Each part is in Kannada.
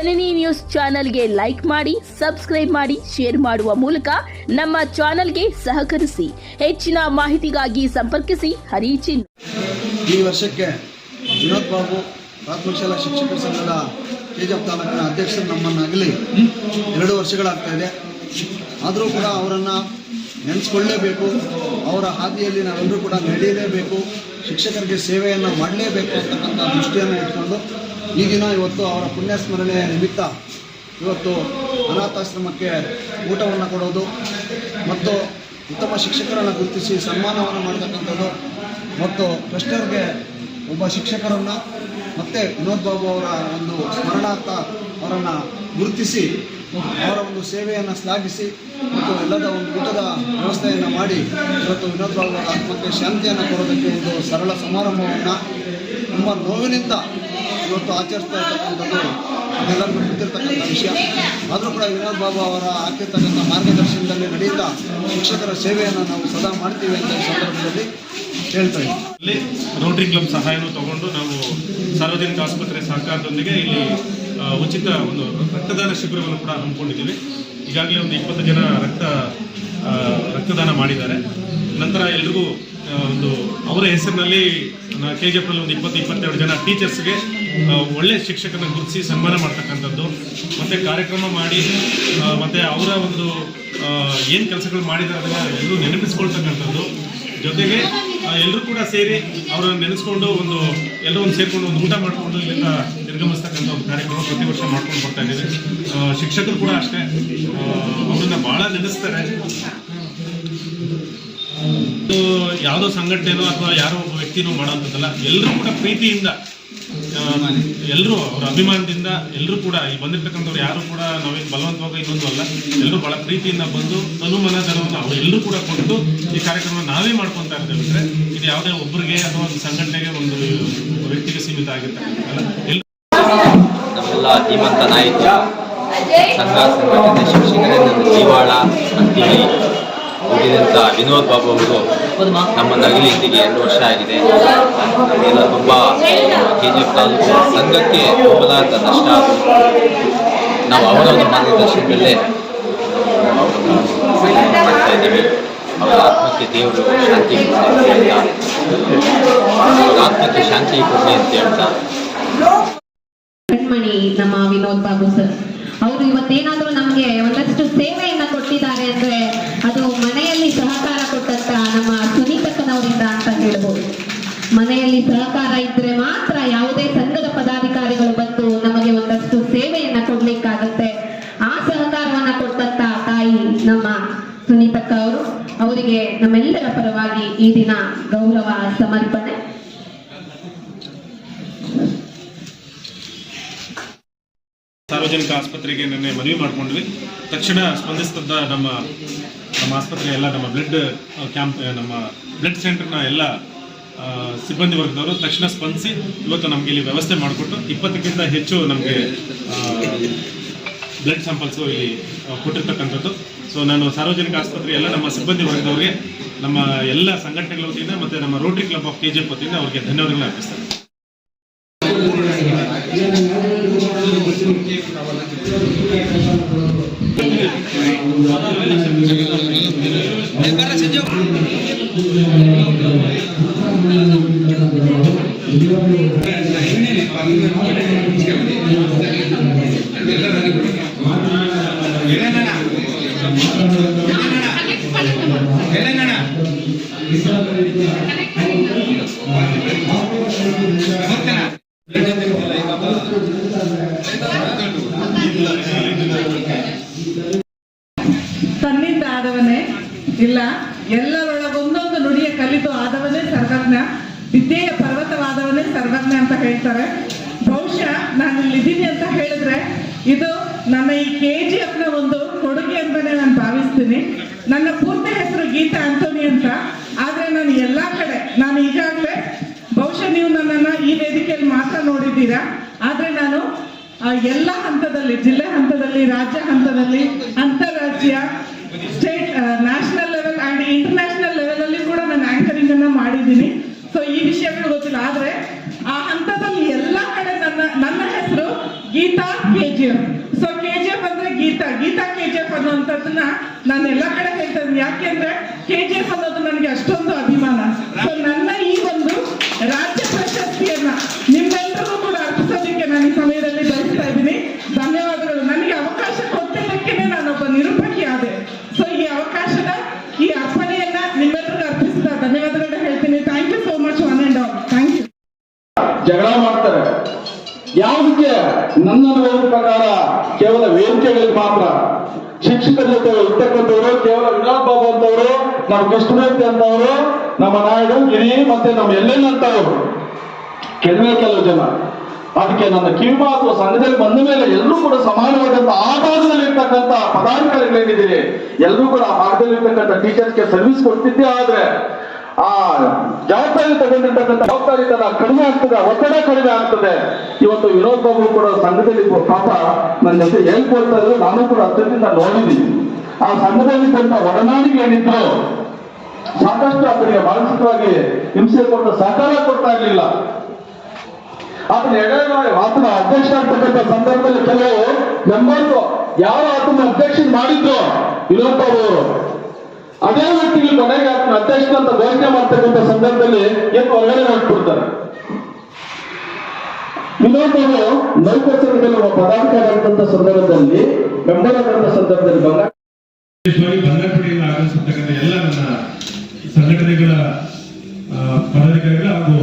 ಜನನಿ ನ್ಯೂಸ್ ಚಾನೆಲ್ಗೆ ಲೈಕ್ ಮಾಡಿ, ಸಬ್ಸ್ಕ್ರೈಬ್ ಮಾಡಿ, ಶೇರ್ ಮಾಡುವ ಮೂಲಕ ನಮ್ಮ ಚಾನೆಲ್ಗೆ ಸಹಕರಿಸಿ. ಹೆಚ್ಚಿನ ಮಾಹಿತಿಗಾಗಿ ಸಂಪರ್ಕಿಸಿ, ಹರಿಚಿನ್. ಈ ವರ್ಷಕ್ಕೆ ವಿನೋದ್ ಬಾಬು ಪ್ರಾಥಮಿಕ ಶಾಲಾ ಶಿಕ್ಷಕರ ಸಂಘದ ಕೆಜಿಎಫ್ ತಾಲೂಕಿನ ಅಧ್ಯಕ್ಷರು ನಮ್ಮನ್ನಾಗಲಿ ಎರಡು ವರ್ಷಗಳಾಗ್ತಾ ಇದೆ. ಆದರೂ ಕೂಡ ಅವರನ್ನು ನೆನೆಸ್ಕೊಳ್ಳೇಬೇಕು. ಅವರ ಹಾದಿಯಲ್ಲಿ ನಾವೆಲ್ಲರೂ ಕೂಡ ನಡೆಯಲೇಬೇಕು. ಶಿಕ್ಷಕರಿಗೆ ಸೇವೆಯನ್ನು ಮಾಡಲೇಬೇಕು ಅಂತಕ್ಕಂಥ ದೃಷ್ಟಿಯನ್ನು ಇಟ್ಕೊಂಡು ಈ ದಿನ ಇವತ್ತು ಅವರ ಪುಣ್ಯಸ್ಮರಣೆ ನಿಮಿತ್ತ ಇವತ್ತು ಅನಾಥಾಶ್ರಮಕ್ಕೆ ಊಟವನ್ನು ಕೊಡೋದು ಮತ್ತು ಉತ್ತಮ ಶಿಕ್ಷಕರನ್ನು ಗುರುತಿಸಿ ಸನ್ಮಾನವನ್ನು ಮಾಡತಕ್ಕಂಥದ್ದು ಮತ್ತು ಟ್ರಸ್ಟರ್ಗೆ ಒಬ್ಬ ಶಿಕ್ಷಕರನ್ನು ಮತ್ತು ವಿನೋದ್ ಬಾಬು ಅವರ ಒಂದು ಸ್ಮರಣಾರ್ಥ ಅವರನ್ನು ಗುರುತಿಸಿ ಅವರ ಒಂದು ಸೇವೆಯನ್ನು ಶ್ಲಾಘಿಸಿ ಮತ್ತು ಎಲ್ಲದ ಒಂದು ಊಟದ ವ್ಯವಸ್ಥೆಯನ್ನು ಮಾಡಿ ಇವತ್ತು ವಿನೋದ್ ಬಾಬು ಅವರ ಆತ್ಮಕ್ಕೆ ಶಾಂತಿಯನ್ನು ಕೊಡೋದಕ್ಕೆ ಒಂದು ಸರಳ ಸಮಾರಂಭವನ್ನು. ತುಂಬ ನೋವಿನಿಂದ ಇವತ್ತು ಆಚರಿಸ್ತಾ ಇರ್ತಕ್ಕಂಥದ್ದು ಅದೆಲ್ಲರಿಗೂ ಗೊತ್ತಿರ್ತಕ್ಕಂಥ ವಿಷಯ. ಆದರೂ ಕೂಡ ವಿನೋದ್ ಬಾಬು ಅವರ ಹಾಕಿರ್ತಕ್ಕಂಥ ಮಾರ್ಗದರ್ಶನದಲ್ಲಿ ನಡೆಯುತ್ತಾ ಶಿಕ್ಷಕರ ಸೇವೆಯನ್ನು ನಾವು ಸದಾ ಮಾಡ್ತೀವಿ ಅಂತ ಸಂದರ್ಭದಲ್ಲಿ ಹೇಳ್ತಾ ಇದ್ದೀವಿ ಇಲ್ಲಿ ರೋಟರಿ ಕ್ಲಬ್ ಸಹಾಯನೂ ತಗೊಂಡು ನಾವು ಸಾರ್ವಜನಿಕ ಆಸ್ಪತ್ರೆ ಸಹಕಾರದೊಂದಿಗೆ ಇಲ್ಲಿ ಉಚಿತ ಒಂದು ರಕ್ತದಾನ ಶಿಬಿರವನ್ನು ಕೂಡ ಹಮ್ಮಿಕೊಂಡಿದ್ದೀವಿ. ಈಗಾಗಲೇ ಒಂದು ಇಪ್ಪತ್ತು ಜನ ರಕ್ತ ರಕ್ತದಾನ ಮಾಡಿದ್ದಾರೆ. ನಂತರ ಎಲ್ರಿಗೂ ಒಂದು ಅವರ ಹೆಸರಿನಲ್ಲಿ ಕೆ ಜಿ ಎಫ್ನಲ್ಲಿ ಒಂದು ಇಪ್ಪತ್ತು, ಇಪ್ಪತ್ತೆರಡು ಜನ ಟೀಚರ್ಸ್ಗೆ ಒಳ್ಳೆ ಶಿಕ್ಷಕನ ಗುರುತಿಸಿ ಸನ್ಮಾನ ಮಾಡ್ತಕ್ಕಂಥದ್ದು, ಮತ್ತು ಕಾರ್ಯಕ್ರಮ ಮಾಡಿ ಮತ್ತೆ ಅವರ ಒಂದು ಏನು ಕೆಲಸಗಳು ಮಾಡಿದ್ದಾರೆ ಅದನ್ನು ಎಲ್ಲರೂ ನೆನಪಿಸ್ಕೊಳ್ತಕ್ಕಂಥದ್ದು. ಜೊತೆಗೆ ಎಲ್ಲರೂ ಕೂಡ ಸೇರಿ ಅವರನ್ನು ನೆನೆಸ್ಕೊಂಡು ಒಂದು, ಎಲ್ಲರೂ ಒಂದು ಸೇರಿಕೊಂಡು ಒಂದು ಊಟ ಮಾಡಿಕೊಂಡು ಇಲ್ಲಿಂದ ನಿರ್ಗಮಿಸ್ತಕ್ಕಂಥ ಒಂದು ಕಾರ್ಯಕ್ರಮ ಪ್ರತಿ ವರ್ಷ ಮಾಡ್ಕೊಂಡು ಬರ್ತಾ ಇದ್ದೀವಿ. ಶಿಕ್ಷಕರು ಕೂಡ ಅಷ್ಟೇ. ಅವರನ್ನ ಭಾಳ ನೆನೆಸ್ತಾರೆ. ಯಾವುದೋ ಸಂಘಟನೆನೋ ಅಥವಾ ಯಾರೋ ಒಬ್ಬ ವ್ಯಕ್ತಿನೋ ಮಾಡೋಂಥದ್ದಲ್ಲ ಎಲ್ಲರೂ ಕೂಡ ಪ್ರೀತಿಯಿಂದ ಎಲ್ಲರೂ ಅವ್ರ ಅಭಿಮಾನದಿಂದ ಎಲ್ಲರೂ ಕೂಡ ಈ ಬಂದಿರ್ತಕ್ಕಂಥವ್ರು ಯಾರು ಕೂಡ ನಾವೇನು ಬಲವಂತವಾಗ ಇನ್ನೊಂದು ಅಲ್ಲ ಎಲ್ಲರೂ ಬಹಳ ಪ್ರೀತಿಯಿಂದ ಬಂದು ತನುಮನ ಧನವನ್ನು ಅವ್ರು ಎಲ್ಲರೂ ಕೂಡ ಕೊಟ್ಟು ಈ ಕಾರ್ಯಕ್ರಮ ನಾವೇ ಮಾಡ್ಕೊತಾ ಇರ್ತೇವೆ ಅಂದ್ರೆ ಇದು ಯಾವುದೇ ಒಬ್ಬರಿಗೆ ಅಥವಾ ಒಂದು ಸಂಘಟನೆಗೆ ಒಂದು ವ್ಯಕ್ತಿಗೆ ಸೀಮಿತ ಆಗಿರ್ತಕ್ಕಂಥದ್ದಲ್ಲ ಅಲ್ಲ? ನಮ್ಮೆಲ್ಲ ಜೀವಾಳ ದುಡಿದಂಥ ವಿನೋದ್ ಬಾಬು ಅವರು ನಮ್ಮನ್ನು ಅಗಲಿ ಇಂದಿಗೆ ಎರಡು ವರ್ಷ ಆಗಿದೆ. ನಮಗೆಲ್ಲ ತುಂಬ ಕೆ ಜಿ ಎಫ್ ತಾಲೂಕು ಸಂಘಕ್ಕೆ ತುಂಬಲಾರದ ನಷ್ಟ ನಾವು ಅವರ ಮಾರ್ಗದರ್ಶನದಲ್ಲೇ ಮಾಡ್ತಾ ಇದ್ದೀವಿ. ಅವರ ಆತ್ಮಕ್ಕೆ ದೇವರು ಶಾಂತಿ ಅಂತ ಅವರ ಆತ್ಮಕ್ಕೆ ಶಾಂತಿ ಕೊಡಲಿ ಅಂತ ಹೇಳ್ತಾ. ನಮ್ಮ ವಿನೋದ್ ಬಾಬು ಸರ್. ಅವರು ಇವತ್ತೇನಾದರೂ ನಮಗೆ ಒಂದಷ್ಟು ಸೇವೆಯನ್ನ ಕೊಟ್ಟಿದ್ದಾರೆ ಅಂದ್ರೆ ಅದು ಮನೆಯಲ್ಲಿ ಸಹಕಾರ ಕೊಟ್ಟಂತ ನಮ್ಮ ಸುನೀತಕ್ಕನವರಿಂದ ಅಂತ ಹೇಳ್ಬೋದು ಮನೆಯಲ್ಲಿ ಸಹಕಾರ ಇದ್ರೆ ಮಾತ್ರ ಯಾವುದೇ ಸಂಘದ ಪದಾಧಿಕಾರಿಗಳು ಬಂದು ನಮಗೆ ಒಂದಷ್ಟು ಸೇವೆಯನ್ನ ಕೊಡ್ಲಿಕ್ಕಾಗತ್ತೆ. ಆ ಸಹಕಾರವನ್ನ ಕೊಟ್ಟಂತ ತಾಯಿ ನಮ್ಮ ಸುನೀತಕ್ಕ ಅವರು, ಅವರಿಗೆ ನಮ್ಮೆಲ್ಲರ ಪರವಾಗಿ ಈ ದಿನ ಗೌರವ, ಸಮರ್ಪಣೆ. ಸಾರ್ವಜನಿಕ ಆಸ್ಪತ್ರೆಗೆ ನಿನ್ನೆ ಮನವಿ ಮಾಡ್ಕೊಂಡ್ವಿ. ತಕ್ಷಣ ಸ್ಪಂದಿಸಿದಂಥ ನಮ್ಮ ನಮ್ಮ ಆಸ್ಪತ್ರೆ ಎಲ್ಲ, ನಮ್ಮ ಬ್ಲಡ್ ಕ್ಯಾಂಪ್ ನಮ್ಮ ಬ್ಲಡ್ ಸೆಂಟರ್ನ ಎಲ್ಲ ಸಿಬ್ಬಂದಿ ವರ್ಗದವರು ತಕ್ಷಣ ಸ್ಪಂದಿಸಿ ಇವತ್ತು ನಮಗೆ ಇಲ್ಲಿ ವ್ಯವಸ್ಥೆ ಮಾಡಿಕೊಟ್ಟು ಇಪ್ಪತ್ತಕ್ಕಿಂತ ಹೆಚ್ಚು ನಮಗೆ ಬ್ಲಡ್ ಸ್ಯಾಂಪಲ್ಸು ಇಲ್ಲಿ ಕೊಟ್ಟಿರ್ತಕ್ಕಂಥದ್ದು. ಸೊ ನಾನು ಸಾರ್ವಜನಿಕ ಆಸ್ಪತ್ರೆ ಎಲ್ಲ ನಮ್ಮ ಸಿಬ್ಬಂದಿ ವರ್ಗದವರಿಗೆ, ನಮ್ಮ ಎಲ್ಲ ಸಂಘಟನೆಗಳ ವತಿಯಿಂದ ಮತ್ತು ನಮ್ಮ Rotary club of K G F ವತಿಯಿಂದ ಅವರಿಗೆ ಧನ್ಯವಾದಗಳನ್ನ ಅರ್ಪಿಸ್ತೇನೆ. ನನ್ನ ಪೂರ್ತಿ ಹೆಸರು ಗೀತಾ ಅಂತೋನಿ ಅಂತ. ಆದ್ರೆ ನಾನು ಎಲ್ಲಾ ಕಡೆ, ನಾನು ಈಗಾಗಲೇ ಬಹುಶಃ ನೀವು ನನ್ನನ್ನ ಈ ವೇದಿಕೆಯಲ್ಲಿ ಮಾತ್ರ ನೋಡಿದ್ದೀರಾ. ಆದ್ರೆ ನಾನು ಎಲ್ಲ ಹಂತದಲ್ಲಿ, ಜಿಲ್ಲೆ ಹಂತದಲ್ಲಿ, ರಾಜ್ಯ ಹಂತದಲ್ಲಿ, ಅಂತಾರಾಜ್ಯ state national level and international level ಅಲ್ಲಿ ಕೂಡ ನಾನು ಆಂಕರಿಂಗ್ ಅನ್ನ ಮಾಡಿದ್ದೀನಿ. ಸೊ ಈ ವಿಷಯಗಳು ಗೊತ್ತಿಲ್ಲ. ಆದ್ರೆ ಆ ಹಂತದಲ್ಲಿ ಎಲ್ಲ ಕಡೆ ನನ್ನ ನನ್ನ ಹೆಸರು ಗೀತಾ ಕೆ ಕೆಜಿಎಫ್ ಅಂದ್ರೆ ಗೀತಾ ಗೀತಾ ಕೆಜಿಎಫ್ ಅನ್ನುವಂಥದ್ದನ್ನ ನಾನು ಎಲ್ಲ ಕಡೆ ಹೇಳ್ತಾ ಇದ್ದೀನಿ ಯಾಕೆಂದ್ರೆ ಕೆಜಿಎಫ್ ಅನ್ನೋದು ನಮ್ಮ ಕೃಷ್ಣಮೂರ್ತಿ ಅಂತವರು ನಮ್ಮ ನಾಯ್ಡು ಗಿರಿ ಮತ್ತೆ ನಮ್ಮ ಎಲ್ಲೆಲ್ಲ ಅಂತವರು ಕೆಲವೇ ಕೆಲವು ಜನ. ಅದಕ್ಕೆ ನನ್ನ ಕಿವಿಮಾತು ಸಂಘದಲ್ಲಿ ಬಂದ ಮೇಲೆ ಎಲ್ಲರೂ ಕೂಡ ಸಮಾನವಾದಂತ ಆ ಭಾಗದಲ್ಲಿ ಇರ್ತಕ್ಕಂಥ ಪದಾಧಿಕಾರಿಗಳೇನಿದ್ದೀರಿ, ಎಲ್ಲರೂ ಕೂಡ ಆ ಭಾಗದಲ್ಲಿ ಇರ್ತಕ್ಕಂಥ ಟೀಚರ್ಸ್ಗೆ ಸರ್ವಿಸ್ ಕೊಡ್ತಿದ್ದೆ ಆದ್ರೆ, ಆ ಜವಾಬ್ದಾರಿ ತಗೊಂಡಿರ್ತಕ್ಕಂಥ ತನ್ನ ಕಡಿಮೆ ಆಗ್ತದೆ, ಒತ್ತಡ ಕಡಿಮೆ ಆಗ್ತದೆ. ಇವತ್ತು ವಿನೋದ್ ಬಾಬು ಕೂಡ ಸಂಘದಲ್ಲಿ ಪಾಪ ನನ್ನ ಜೊತೆ ಹೇಳ್ಕೊಳ್ತಾ ಇದ್ರು. ನಾನು ಕೂಡ ಅದರಿಂದ ನೋಡಿದ್ದೀನಿ. ಆ ಸಂಘದಲ್ಲಿ ತನ್ನ ಒಡನಾಡಿಗೆ ಏನಿದ್ರು ಸಾಕಷ್ಟು ಆತನಿಗೆ ಮಾನಸಿಕವಾಗಿ ಹಿಂಸೆ ಕೊಟ್ಟು ಸಹಕಾರ ಕೊಡ್ತಾ ಇರಲಿಲ್ಲ. ಆತನ ಎಡೆ ಆತನ ಅಧ್ಯಕ್ಷ ಅಂತಕ್ಕಂಥ ಸಂದರ್ಭದಲ್ಲಿ ಕೆಲವು ಮೆಂಬರ್ಸ್ ಯಾರು ಆತನ ಅಧ್ಯಕ್ಷ ಮಾಡಿದ್ರು? ಇಲ್ಲಪ್ಪ ಅವರು ಅದೇ ವ್ಯಕ್ತಿಗಳು ಕೊನೆಗೆ ಆತನ ಅಧ್ಯಕ್ಷ ಅಂತ ಘೋಷಣೆ ಮಾಡ್ತಕ್ಕಂಥ ಸಂದರ್ಭದಲ್ಲಿ ಏನು ಹೊರಗಡೆ ಹೊರಟ್ಬಿಡ್ತಾರೆ ಇನ್ನೊಂದು ನೌಕರ ಒಬ್ಬ ಪದಾಧಿಕಾರಿ ಸಂದರ್ಭದಲ್ಲಿ ಬೆಂಬಲ ಆದಂತ ಸಂದರ್ಭದಲ್ಲಿ ಬಂಗಾರ ಎಲ್ಲ ನನ್ನ ಸಂಘಟನೆಗಳ ಪದಾಧಿಕಾರಿಗಳ ಹಾಗೂ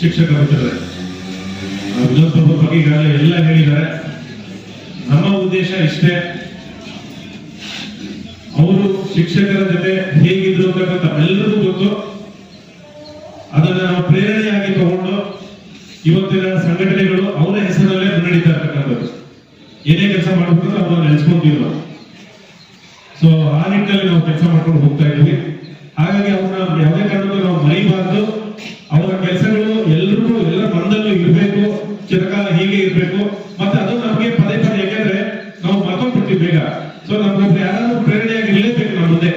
ಶಿಕ್ಷಕ ಮಿತ್ರರೇ ವಿಧಾನಸಭೆ ಬಗ್ಗೆ ಈಗಾಗಲೇ ಎಲ್ಲ ಹೇಳಿದ್ದಾರೆ. ನಮ್ಮ ಉದ್ದೇಶ ಇಷ್ಟೇ. ಅವರು ಶಿಕ್ಷಕರ ಜೊತೆ ಹೇಗಿದ್ರು ಅಂತಕ್ಕಂಥ ಎಲ್ಲರಿಗೂ ಗೊತ್ತು. ಅದನ್ನ ನಾವು ಪ್ರೇರಣೆಯಾಗಿ ತಗೊಂಡು ಇವತ್ತಿನ ಸಂಘಟನೆಗಳು ಅವರ ಹೆಸರಲ್ಲೇ ಮುನ್ನಡೀತಾ ಇರ್ತಕ್ಕಂಥದ್ದು. ಏನೇ ಕೆಲಸ ಮಾಡಬೇಕು ಅವ್ರನ್ನ ನೆನೆಸ್ಕೊಂತೀವಿ ನಾವು. ಸೊ ಆ ನಿಟ್ಟಿನಲ್ಲಿ ನಾವು ಕೆಲಸ ಮಾಡ್ಕೊಂಡು ಹೋಗ್ತಾ ಇದ್ವಿ ಹಾಗಾಗಿ ಅವ್ರನ್ನ ಯಾವುದೇ ಕಾರಣಕ್ಕೂ ನಾವು ಮರಿಬಾರ್ದು. ಅವರ ಕೆಲಸಗಳು ಎಲ್ರಿಗೂ ಎಲ್ಲ ಮಂದಲ್ಲೂ ಇರಬೇಕು. ಚಿರಕಾಲ ಹೀಗೆ ಇರಬೇಕು ಮತ್ತೆ ಅದು ನಮಗೆ ಪದೇ ಪದೇ ಯಾಕೆಂದ್ರೆ ನಾವು ಮರ್ತೋಗ್ಬಿಡ್ತೀವಿ ಬೇಗ ಸೊ ನಮ್ಗೊಬ್ರು ಯಾರಾದ್ರೂ ಪ್ರೇರಣೆಯಾಗಿ ಇರಲೇಬೇಕು ನಮ್ಮ ಮುಂದೆ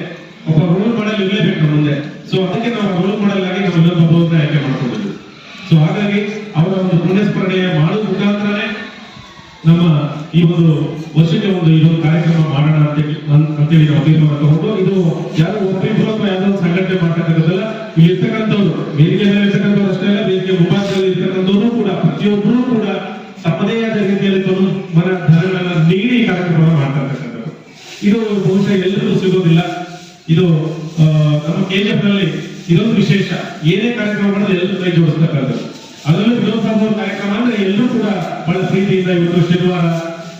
ಒಬ್ಬ ರೋಲ್ ಮಾಡಲ್ ಇರಲೇಬೇಕು ನಮ್ಮ ಮುಂದೆ ಸೊ ಅದಕ್ಕೆ ನಾವು ರೋಲ್ ಮಾಡಲ್ ಆಗಿ ನಾವು ಇನ್ನೊಬ್ಬ ಒಬ್ಬರನ್ನ ಆಯ್ಕೆ ಮಾಡ್ಕೊಂಡಿದ್ವಿ ಸೊ ಹಾಗಾಗಿ ಅವರ ಒಂದು ಪುಣ್ಯಸ್ಮರಣೆ ಮಾಡೋದ್ ಮುಖಾಂತರನೇ ನಮ್ಮ ಈ ಒಂದು ವರ್ಷಕ್ಕೆ ಒಂದು ಇದೊಂದು ಕಾರ್ಯಕ್ರಮ ಮಾಡೋಣ ಅಂತ ಅಂತೇಳಿ ನಾವು ತೀರ್ಮಾನ ತಗೊಂಡು ಇದು ಯಾರು ಒಬ್ಬರಿಬ್ಬರು ಅಥವಾ ಯಾವ್ದೋ ಒಂದು ಸಂಘಟನೆ ಮಾಡ್ತಕ್ಕಂಥದ್ದಲ್ಲ ಇಲ್ಲಿ ಇರ್ತಕ್ಕಂಥವ್ರು ವೇದಿಕೆ ಮೇಲೆ ಇರ್ತಕ್ಕಂಥವ್ರು ಅಷ್ಟೇ ಅಲ್ಲ ವೇದಿಕೆ ಮುಂಭಾಗದಲ್ಲಿ ಇರ್ತಕ್ಕಂಥವ್ರು ಕೂಡ ಪ್ರತಿಯೊಬ್ಬರು ಕೂಡ ತಮ್ಮದೇ ಆದ ರೀತಿಯಲ್ಲಿ ತಮ್ಮ ಮನ ಧನಗಳನ್ನ ನೀಡಿ ಈ ಕಾರ್ಯಕ್ರಮ ಮಾಡ್ತಾ ಇರ್ತಕ್ಕಂಥದ್ದು ಇದು ಬಹುಶಃ ಎಲ್ಲರಿಗೂ ಸಿಗೋದಿಲ್ಲ ಇದು ಆ, ನಮ್ಮ ಕೆಜಿಎಫ್ನಲ್ಲಿ ಇದೊಂದು ವಿಶೇಷ. ಏನೇ ಕಾರ್ಯಕ್ರಮ ಮಾಡಿದ್ರೆ ಎಲ್ಲರೂ ಕೈ ಜೋಡಿಸ್ತಕ್ಕಂಥದ್ದು ಅದರಲ್ಲೂ ವಿನೋದ್ ಕಾರ್ಯಕ್ರಮ ಅಂದ್ರೆ ಎಲ್ಲರೂ ಕೂಡ ಬಹಳ ಪ್ರೀತಿಯಿಂದ ಇವತ್ತು ಶನಿವಾರ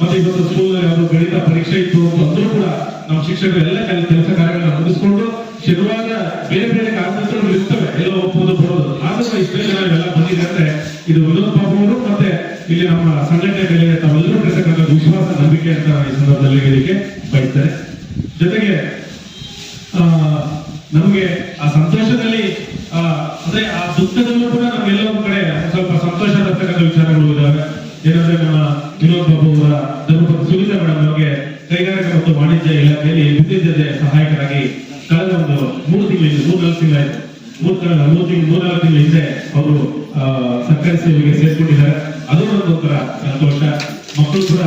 ಮತ್ತೆ ಇವತ್ತು ಸ್ಕೂಲ್ ಯಾವುದು ಗಣಿತ ಪರೀಕ್ಷೆ ಇತ್ತು ಅಂದ್ರೂ ಕೂಡ ನಮ್ಮ ಶಿಕ್ಷಕರು ಎಲ್ಲ ಕೆಲ ಕೆಲಸ ಕಾರ್ಯಗಳನ್ನ ಮುಗಿಸ್ಕೊಂಡು ಶನಿವಾರ ಬೇರೆ ಬೇರೆ ಕಾರ್ಯಕ್ರಮಗಳು ಇರ್ತವೆ. ಎಲ್ಲ ಒಪ್ಪೋದು ಬರೋದು ಆದ್ರೂ ಇಷ್ಟೇ ಜನ ಇವೆಲ್ಲ ಬಂದಿದೆ ಅಂದ್ರೆ ಇದು ವಿನೋದ್ ಬಾಬು ಅವರು ಮತ್ತೆ ಇಲ್ಲಿ ನಮ್ಮ ಸಂಘಟನೆ ಮೇಲೆ ತಾವೆಲ್ಲರೂ ಇರ್ತಕ್ಕಂಥ ವಿಶ್ವಾಸ, ನಂಬಿಕೆ ಅಂತ ಈ ಸಂದರ್ಭದಲ್ಲಿ ಹೇಳಲಿಕ್ಕೆ ಬಯಸ್ತಾರೆ ಜೊತೆಗೆ ಆ, ನಮಗೆ ಆ ಸಂತೋಷದಲ್ಲಿ ಆ, ಅಂದ್ರೆ ಆ ದುಃಖದಲ್ಲೂ ಕೂಡ ನಮ್ಗೆಲ್ಲ ಒಂದ್ ಕಡೆ ಸ್ವಲ್ಪ ಸಂತೋಷ ತರ್ತಕ್ಕಂಥ ವಿಚಾರಗಳು ಇದಾವೆ ಏನಂದ್ರೆ ನಮ್ಮ ವಿನೋದ್ ಬಾಬು ಅವರ ಧರ್ಮಪತಿ ಸುನೀತಾ ಮೇಡಮ್ ಅವರಿಗೆ ಕೈಗಾರಿಕಾ ಮತ್ತು ವಾಣಿಜ್ಯ ಇಲಾಖೆಯಲ್ಲಿ ವಿದ್ಯುತ್ ಸಹಾಯಕರಾಗಿ ಕಳೆದ ಒಂದು ಮೂರು ತಿಂಗಳಿಂದ, ಮೂರು ನಾಲ್ಕು ಮೂರು ತಿಂಗಳ, ಮೂರು ತಿಂಗಳು ಮೂರು ನಾಲ್ಕು ತಿಂಗಳ ಹಿಂದೆ ಅವರು ಸರ್ಕಾರಿ ಸೇವೆಗೆ ಸೇರ್ಕೊಂಡಿದ್ದಾರೆ. ಅದು ಸಂತೋಷ. ಮಕ್ಕಳು ಕೂಡ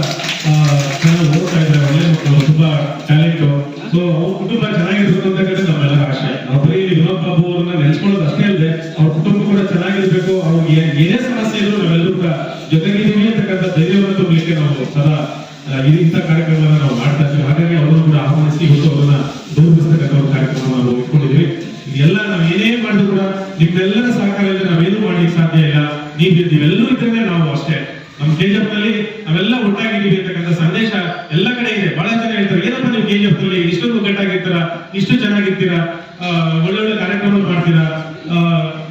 ಸಹಕಾರ ಇಲ್ಲದೆ ನಾವೇನು ಮಾಡ್ಲಿಕ್ಕೆ ಸಾಧ್ಯ ಇಲ್ಲ? ನೀವು ಎಲ್ಲರೂ ಇದ್ರೆ ನಾವು ಅಷ್ಟೇ. ನಮ್ಮ ಕೆಜಿಎಫ್ನಲ್ಲಿ ನಾವೆಲ್ಲ ಒಟ್ಟಾಗಿದ್ದೀವಿ ಅಂತಕ್ಕಂಥ ಸಂದೇಶ ಎಲ್ಲ ಕಡೆ ಇದೆ ಬಹಳ ಜನ ಹೇಳ್ತಾರೆ ಏನಪ್ಪ ನೀವು ಕೆಜಿಎಫ್ನಲ್ಲಿ ಇಷ್ಟೊಂದು ಒಗ್ಗಟ್ಟಾಗಿರ್ತೀರಾ ಇಷ್ಟು ಚೆನ್ನಾಗಿರ್ತೀರಾ ಆ, ಒಳ್ಳೊಳ್ಳೆ ಕಾರ್ಯಕ್ರಮ ಮಾಡ್ತೀರಾ ಆ,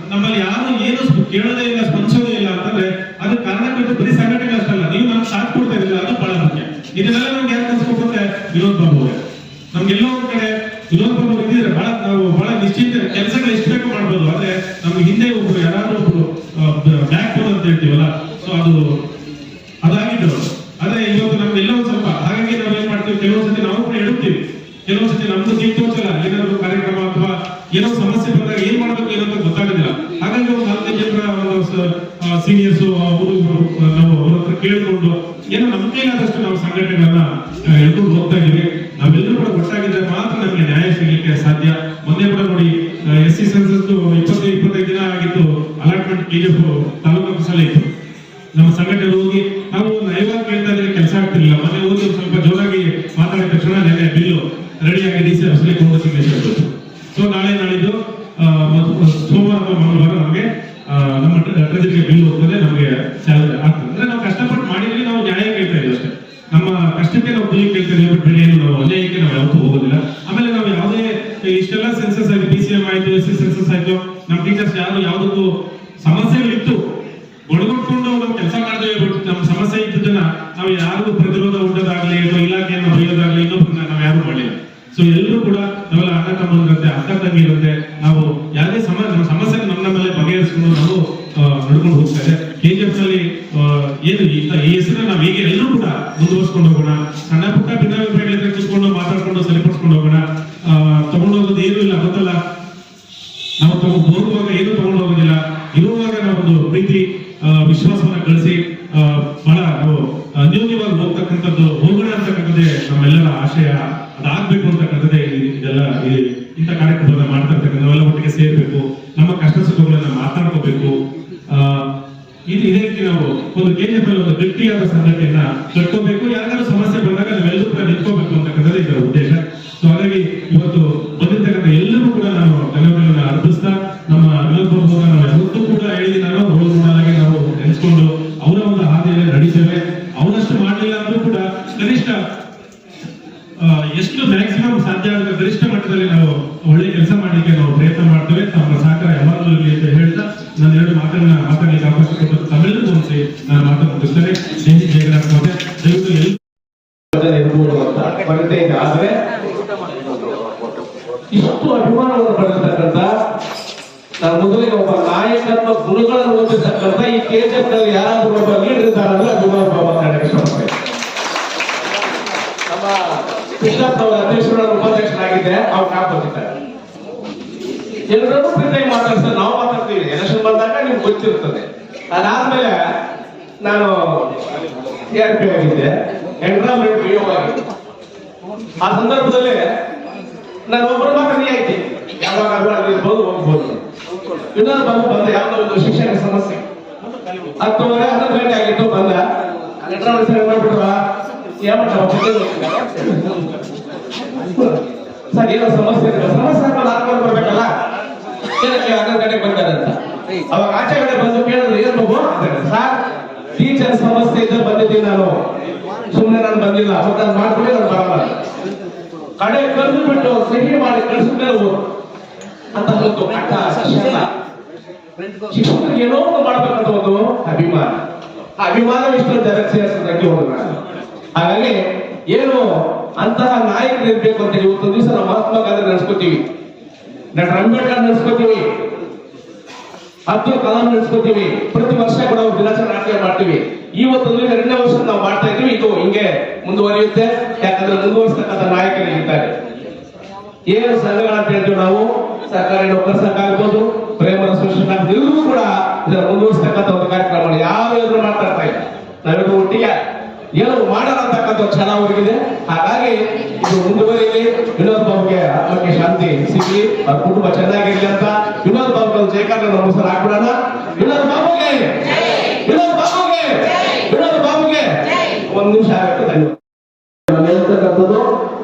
ನಮ್ಮಲ್ಲಿ ಯಾರು ಏನು ಸ್ಪ- ಕೇಳೋದೇ ಇಲ್ಲ ಸ್ಪಂದಿಸೋದೇ ಇಲ್ಲ ಅಂತಂದ್ರೆ ಅದು ಕಾರಣಕ್ಕಂತೂ ಬರೀ ಸಂಘಟನೆ ಅಷ್ಟಲ್ಲ ನೀವು ನಮ್ಗೆ ಸಾಥ್ ಕೊಡ್ತಾ ಇರಲಿಲ್ಲ ಅದು ಬಹಳ ಮುಖ್ಯ ಇದನ್ನೆಲ್ಲ ನಮ್ಗೆ ಯಾರು ಕಲ್ಸ್ಬೇಕು ಅಂದ್ರೆ ವಿನೋದ್ ಬಾಬು ಅವರೇ ನಮ್ಗೆಲ್ಲೋ ಒಂದ್ ಕಡೆ ವಿನೋದ್ ಬಾಬು ಅವ್ರು ಇದ್ದಿದ್ರೆ ಬಹಳ ನಾವು ಬಹಳ ನಿಶ್ಚಿಂತ ಕೆಲಸಗಳು ಎಷ್ಟು ಬೇಕು ಮಾಡ್ಬೋದು ಆದ್ರೆ ನಮ್ಗೆ ಹಿಂದೆ ಒಬ್ರು ಯಾರಾದ್ರೂ ಒಬ್ರು ಬ್ಯಾಕ್ ಬೋನ್ ಅಂತ ಹೇಳ್ತೀವಲ್ಲ ಸೊ ಅದು ಅದಾಗಿದ್ರು ಆದ್ರೆ ಇವತ್ತು ನಮ್ಗೆಲ್ಲ ಒಂದ್ ಸ್ವಲ್ಪ ಹಾಗಾಗಿ ನಾವ್ ಏನ್ ಮಾಡ್ತೀವಿ ಕೆಲವೊಂದ್ ಸತಿ ನಾವು ಕೂಡ ಎಡುತ್ತೀವಿ ಕೆಲವೊಂದ್ ಸತಿ ನಮ್ದು ತೀರ್ಥೋಚಲ ಏನಾದ್ರು ಕಾರ್ಯಕ್ರಮ ಅಥವಾ ಏನೋ ಸಮಸ್ಯೆ ಬಂದಾಗ ಏನ್ ಮಾಡ್ಬೇಕು ಏನಂತ ಗೊತ್ತಾಗೋದಿಲ್ಲ. ಹಾಗಾಗಿ ಒಂದು ಹತ್ತು ಒಂದು ಸೀನಿಯರ್ಸ್ ಅವರು ನಾವು ಅವ್ರ ಹತ್ರ ಕೇಳಿಕೊಂಡು, ಏನೋ ನಮ್ಮ ನಾವು ಸಂಘಟನೆಗಳನ್ನ ಎಳ್ಕೊಂಡು ಹೋಗ್ತಾ ಇದೀವಿ ನಾವೆಲ್ಲರೂ ಕೂಡ ಒಟ್ಟಾಗಿದ್ರೆ ಮಾತ್ರ ನಮಗೆ ನ್ಯಾಯ ಸಿಗಲಿಕ್ಕೆ ಸಾಧ್ಯ ಮೊನ್ನೆ ಕೂಡ ನೋಡಿ ಎಸ್ ಸಿ ಸೆನ್ಸಸ್ ಇಪ್ಪತ್ತು ಇಪ್ಪತ್ತೈದು ದಿನ ಆಗಿತ್ತು ಅಲಾಟ್ಮೆಂಟ್ ಕೆಜಿಎಫ್ ತಾಲೂಕು ಆಫೀಸಲ್ಲೇ ಇತ್ತು ನಮ್ಮ ಸಂಘಟನೆ ಹೋಗಿ ನಾವು ನಯವಾಗಿ ಕೇಳ್ತಾ ಇದ್ರೆ ಕೆಲಸ ಆಗ್ತಿರ್ಲಿಲ್ಲ ಮೊನ್ನೆ ಹೋಗಿ ಒಂದ್ ಸ್ವಲ್ಪ ಜೋರಾಗಿ ಮಾತಾಡಿದ ತಕ್ಷಣ ನೆನೆ ಬಿಲ್ಲು ರೆಡಿಯಾಗಿ ಡಿ ಸಿ ಆಫೀಸ್ಗೆ ಕೊಂಡು ಸಿಗ್ನೇಚರ್ ಬಂತು ಸೊ ನಾಳೆ ನಾಳಿದ್ದು ಆ, ಮತ್ತು ಸೋಮವಾರ ಅಥವಾ ಮಂಗಳವಾರ ನಮಗೆ ಆ, ನಮ್ಮ ಟ್ರೆಜರಿಗೆ ಬಿಲ್ ಹೋಗ್ತದೆ ನಮಗೆ ಸ್ಯಾಲರಿ ಆಗ್ತದೆ ಅಂದ್ರೆ ನಾವು ಕಷ್ಟಪಟ್ಟು ಮಾಡಿದ್ವಿ ನಾವು ನ್ಯಾಯ ಕೇಳ್ತಾ ಇದೀವಿ ಅಷ್ಟೇ ನಮ್ಮ ಕಷ್ಟಕ್ಕೆ ನಾವು ಕೂಲಿ ಕೇಳ್ತಾ ಇದೀವಿ ಬಟ್ ಬೇರೆ ಏನು ನಾವು ಅನ್ಯಾಯಕ್ಕೆ ನಾವು ಯಾವತ್ತೂ ಹೋಗೋದಿಲ್ಲ ಆಮೇಲೆ ನಾವು ಯಾವುದೇ ಇಷ್ಟೆಲ್ಲ ಸೆನ್ಸಸ್ ಆಯ್ತು ಪಿ ಸಿ ಎಂ ಆಯ್ತು ಎಸ್ ಸಿ ಸೆನ್ಸಸ್ ಆಯ್ತು ನಮ್ಮ ಟೀಚರ್ಸ್ ಯಾರು ಯಾವುದಕ್ಕೂ ಸಮಸ್ಯೆಗಳಿತ್ತು ಒಳಗೊಂಡ್ಕೊಂಡು ನಾವು ಕೆಲಸ ಮಾಡ್ತೇವೆ ಬಟ್ ನಮ್ಮ ಸಮಸ್ಯೆ ಇದ್ದದನ್ನ ನಾವು ಯಾರಿಗೂ ಪ್ರತಿರೋಧ ಉಂಟದಾಗ್ಲಿ ಅಥವಾ ಇಲಾಖೆಯನ್ನು ಬೈಯೋದಾಗ್ಲಿ ಇನ್ನೊಬ್ಬರನ್ನ ನಾವು ಯಾರು ಮಾಡಿಲ್ಲ ಸೊ ಎಲ್ಲರೂ ಕೂಡ ನಾವೆಲ್ಲ ಅಣ್ಣ ತಮ್ಮಂದಿರಂತೆ ಅಕ್ಕ ತಂಗಿರಂತೆ ನಾವು ಯಾವುದೇ ಸಮ ನಮ್ಮ ಸಮಸ್ಯೆ ನಮ್ಮ ಮೇಲೆ ಬಗೆಹರಿಸ್ಕೊಂಡು ನಾವು ಆ, ನಡ್ಕೊಂಡು ಹೋಗ್ತಾ ಇದೆ ಕೆಜಿಎಫ್ನಲ್ಲಿ ಆ, ಏನು ಈ ಈ ಹೆಸರನ್ನ ನಾವು ಹೀಗೆ ಎಲ್ಲರೂ ಕೂಡ ಮುಂದುವರ್ಸ್ಕೊಂಡು ಹೋಗೋಣ ಸಣ್ಣ ಪುಟ್ಟ ಭಿನ್ನಾಭಿಪ್ರಾಯಗಳಿದ್ರೆ ಕೂತ್ಕೊಂಡು ಮಾತಾಡ್ಕೊಂಡು ಸರಿಪಡಿಸ್ಕೊಂಡು ಹೋಗೋಣ ಆ, ತಗೊಂಡು ಹೋಗೋದು ಏನೂ ಇಲ್ಲ ಗೊತ್ತಲ್ಲ ನಾವು ಹೋಗುವಾಗ ಏನು ತಗೊಂಡು ಹೋಗೋದಿಲ್ಲ ಇರುವಾಗ ನಾವೊಂದು ಪ್ರೀತಿ ವಿಶ್ವಾಸವನ್ನ ಗಳಿಸಿ ಬಹಳ ನಾವು ಅನ್ಯೋನ್ಯವಾಗಿ ಹೋಗ್ತಕ್ಕಂಥದ್ದು, ಹೋಗೋಣ ಅಂತಕ್ಕಂಥದ್ದೇ ನಮ್ಮೆಲ್ಲರ ಆಶಯ. ಅದಾಗ್ಬೇಕು ಅಂತಕ್ಕಂಥದ್ದೇ ಇದೆಲ್ಲ ಇಂಥ ಕಾರ್ಯಕ್ರಮಗಳನ್ನ ಮಾಡ್ತಾ ಇರ್ತಕ್ಕಂಥ ನಾವೆಲ್ಲ ಒಟ್ಟಿಗೆ ಸೇರ್ಬೇಕು. ನಮ್ಮ ಕಷ್ಟ ಸುಖಗಳನ್ನ ಮಾತಾಡ್ಕೋಬೇಕು. ಇದು ಇದೇ ರೀತಿ ನಾವು ಒಂದು ಕೆಜಿಎಫ್ ಒಂದು ಗಟ್ಟಿಯಾದ ಸಂಘಟನೆಯನ್ನ ಕನಿಷ್ಠ ಎಷ್ಟು ಮ್ಯಾಕ್ಸಿಮಮ್ ಸಾಧ್ಯ ಆಗುತ್ತೆ? ಗರಿಷ್ಠ ಮಟ್ಟದಲ್ಲಿ ನಾವು ಒಳ್ಳೆ ಕೆಲಸ ಮಾಡಲಿಕ್ಕೆ ನಾವು ಪ್ರಯತ್ನ ಮಾಡ್ತೇವೆ. ತಮ್ಮ ಸಹಕಾರ ಯಾವಾಗಲೂ ಇರಲಿ ಅಂತ ಹೇಳ್ತಾ ನಾನು ಎರಡು ಮಾತನ್ನ ಮಾತಾಡಲಿಕ್ಕೆ ಅವಕಾಶ ಕೊಟ್ಟು ತಮಿಳು ಹೋಗಿ ನಾನು ಮಾತು ಮುಗಿಸ್ತೇನೆ. ಜೈ ಹಿಂದ್, ಜೈ ಕರ್ನಾಟಕ ಮತ್ತೆ ದಯವಿಟ್ಟು ಎಲ್ಲ ಅಂತ ಇಷ್ಟು ಅಭಿಮಾನವನ್ನು ಪಡೆದಿರ್ತಕ್ಕಂಥ ನಾನು ಮೊದಲಿಗೆ ಒಬ್ಬ ನಾಯಕತ್ವ ಗುಣಗಳನ್ನು ಹೊಂದಿರ್ತಕ್ಕಂಥ ಈ ಕೇಂದ್ರದಲ್ಲಿ ಯಾರಾದರೂ ಒಬ್ಬ ಲೀಡರ್ ಇದ್ದಾರೆ ಅಂದ್ರೆ ಅಭಿಮಾನ ಬಾಬಾ ಕನ್ನಡ ಇಷ್ಟಪಡ್ತೇನೆ ನಮ್ಮ ಕೃಷ್ಣಪ್ಪ ಅಧ್ಯಕ್ಷರ ಉಪಾಧ್ಯಕ್ಷರಾಗಿದ್ದೆ ಅವ್ರು ಕಾಪಾಡ್ತಿದ್ದಾರೆ ಎಲ್ಲರನ್ನೂ ಪ್ರೀತಿಯಾಗಿ ಮಾತಾಡ್ತಾರೆ ನಾವು ಮಾತಾಡ್ತೀವಿ. ಎಲೆಕ್ಷನ್ ಬಂದಾಗ ನಿಮ್ಗೆ ಗೊತ್ತಿರ್ತದೆ ಅದಾದ್ಮೇಲೆ ನಾನು ಆರ್ ಪಿ ಆಗಿದ್ದೆ. ಎಂಟ್ರಾಮ್ ಪಿ ಆಗಿದ್ದೆ. ಆ ಸಂದರ್ಭದಲ್ಲಿ ನಾನು ಒಬ್ಬರು ಮಾತ್ರ ರಿಯಾಯಿತಿ ಯಾವಾಗಾದ್ರೂ ಅಲ್ಲಿರ್ಬೋದು ಹೋಗ್ಬೋದು. ಇನ್ನೊಂದು ಬಂದು ಬಂದ ಯಾವುದೋ ಒಂದು ಶಿಕ್ಷಣ ಸಮಸ್ಯೆ. ಹತ್ತುವರೆ, ಹನ್ನೊಂದು ಗಂಟೆ ಆಗಿತ್ತು ಬಂದ. ಎಂಟ್ರಾಮ್ ಸರ್ ಮಾಡ್ಬಿಟ್ರ ಸರ್ ಏನೋ ಸಮಸ್ಯೆ ಸಮಸ್ಯೆ ಹಾಕೊಂಡು ಬರ್ಬೇಕಲ್ಲ? ಏನಕ್ಕೆ ಹನ್ನೊಂದು ಗಂಟೆಗೆ ಬಂದಾರಂತ ಅವಾಗ ಆಚೆ ಕಡೆ ಬಂದು ಕೇಳಿದ್ರು, ಏನ್ ಬಾಬು? ಸರ್, ಟೀಚರ್ ಸಮಸ್ಯೆ ಇದ್ದ ಬಂದಿದ್ದೀನಿ ನಾನು. ಸುಮ್ಮನೆ ನಾನು ಬಂದಿಲ್ಲ. ಅವಾಗ ನಾನು ಮಾಡ್ಬಿಟ್ಟು ನಾನು ಬರಲ್ಲ. ಕಡೆ ಕರೆದು ಬಿಟ್ಟು ಸಹಿ ಮಾಡಿ ಕಳಿಸಿದ್ರೆ ಓದು ಅಂತ ಒಂದು ಕಟ್ಟ ಶಿಕ್ಷಣ ಶಿಕ್ಷಕರಿಗೆ ಏನೋ ಒಂದು ಮಾಡ್ಬೇಕಂತ ಒಂದು ಅಭಿಮಾನ. ಅಭಿಮಾನ ಇಷ್ಟು ಜನಕ್ಕೆ ಸೇರಿಸೋದಕ್ಕೆ ಹೋಗೋಣ ಹಾಗಾಗಿ ಏನು ಅಂತಹ ನಾಯಕರು ಇರ್ಬೇಕು ಅಂತ ಇವತ್ತು ದಿವಸ ನಾವು ಮಹಾತ್ಮ ಗಾಂಧಿ ನಡೆಸ್ಕೋತೀವಿ. ಡಾಕ್ಟರ್ ಅಂಬೇಡ್ಕರ್ ನಡೆಸ್ಕೋತೀವಿ. ಅಬ್ದುಲ್ ಕಲಾಂ ನಡೆಸ್ಕೋತೀವಿ. ಪ್ರತಿ ವರ್ಷ ಕೂಡ ದಿನಾಚರಣೆ ಆಚರಣೆ ಮಾಡ್ತೀವಿ. ಇವತ್ತೊಂದು ಎರಡನೇ ವರ್ಷ ನಾವು ಮಾಡ್ತಾ ಇದೀವಿ ಇದು ಹಿಂಗೆ ಮುಂದುವರಿಯುತ್ತೆ. ಯಾಕಂದ್ರೆ ಮುಂದುವರಿಸ್ತಕ್ಕಂಥ ನಾಯಕರು ಇದ್ದಾರೆ. ಏನು ಸಂಘಗಳ ಅಂತ ಹೇಳ್ತೀವಿ ನಾವು. ಸರ್ಕಾರಿ ನೌಕರ ಸಂಘ ಆಗ್ಬೋದು ಪ್ರೇಮರ ಸೃಷ್ಟಿ ಎಲ್ಲರೂ ಕೂಡ ಇದರ ಮುಂದುವರಿಸ್ತಕ್ಕಂಥ ಒಂದು ಕಾರ್ಯಕ್ರಮ ಯಾವ ಎದುರು ಮಾತಾಡ್ತಾ ಇಲ್ಲ. ನಾವೆಲ್ಲರೂ ಒಟ್ಟಿಗೆ ಏನು ಮಾಡೋಣ ಅಂತಕ್ಕಂಥ ಕ್ಷಣ ಅವ್ರಿಗಿದೆ. ಹಾಗಾಗಿ ಇದು ಮುಂದುವರಿಲಿ. ವಿನೋದ್ ಬಾಬುಗೆ ಆತ್ಮಕ್ಕೆ ಶಾಂತಿ ಸಿಗ್ಲಿ. ಅವ್ರ ಕುಟುಂಬ ಚೆನ್ನಾಗಿರ್ಲಿ ಅಂತ ವಿನೋದ್ ಬಾಬುಗೆ ಒಂದು ಜಯಕಾರ ನಮ್ಮ ಹೆಸರು ಹಾಕ್ಬಿಡೋಣ. ವಿನೋದ್ ಬಾಬುಗೆ! ವಿನೋದ್ ಬಾಬುಗೆ! ವಿನೋದ್ ಬಾಬುಗೆ! ಒಂದು ನಿಮಿಷ ಆಗುತ್ತೆ, ಧನ್ಯವಾದ. ಹೇಳ್ತಕ್ಕಂಥದ್ದು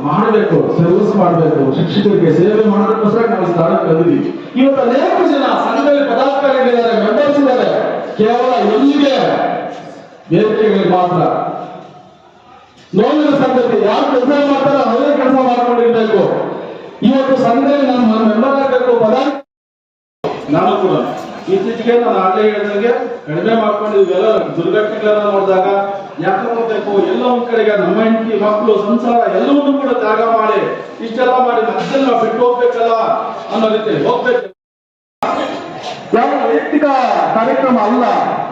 ಮಾಡಬೇಕು ಸರ್ವಿಸ್ ಮಾಡಬೇಕು. ಶಿಕ್ಷಕರಿಗೆ ಸೇವೆ ಮಾಡೋದಕ್ಕೋಸ್ಕರ ನಾವು ಸ್ಥಾನಕ್ಕೆ ಬಂದಿದ್ದೀವಿ. ಇವತ್ತು ಅನೇಕ ಜನ ಸಂಘದಲ್ಲಿ ಪದಾಧಿಕಾರಿಗಳಿದ್ದಾರೆ ಮೆಂಬರ್ಸ್ ಇದ್ದಾರೆ. ಕೇವಲ ಎಲ್ಲಿಗೆ ಬೇಡಿಕೆಗಳಿಗೆ ಮಾತ್ರ. ನೋವಿನ ಸಂಗತಿ, ಯಾರು ಕೆಲಸ ಮಾಡ್ತಾರೋ ಅವರೇ ಕೆಲಸ ಮಾಡ್ಕೊಂಡಿರ್ಬೇಕು. ಇವತ್ತು ಸಂಘದಲ್ಲಿ ನಾನು ಮೆಂಬರ್ ಆಗಬೇಕು ಪದ ನಾನು ಕೂಡ ಇತ್ತೀಚೆಗೆ ನಾನು ಆಗಲೇ ಹೇಳಿದಂಗೆ ಕಡಿಮೆ ಮಾಡ್ಕೊಂಡು ಇವೆಲ್ಲ ದುರ್ಘಟನೆಗಳನ್ನ ನೋಡಿದಾಗ ಯಾಕೆ ನೋಡ್ಬೇಕು ಎಲ್ಲ ಒಂದ್ ಕಡೆಗೆ ನಮ್ಮ ಹೆಂಡತಿ, ಮಕ್ಕಳು, ಸಂಸಾರ ಎಲ್ಲವನ್ನೂ ಕೂಡ ತ್ಯಾಗ ಮಾಡಿ, ಇಷ್ಟೆಲ್ಲ ಮಾಡಿ ಮಧ್ಯದಲ್ಲಿ ನಾವು ಬಿಟ್ಟು ಹೋಗ್ಬೇಕಲ್ಲ ಅನ್ನೋ ರೀತಿ ಹೋಗ್ಬೇಕು. ಯಾವ ವೈಯಕ್ತಿಕ ಕಾರ್ಯಕ್ರಮ ಅಲ್ಲ,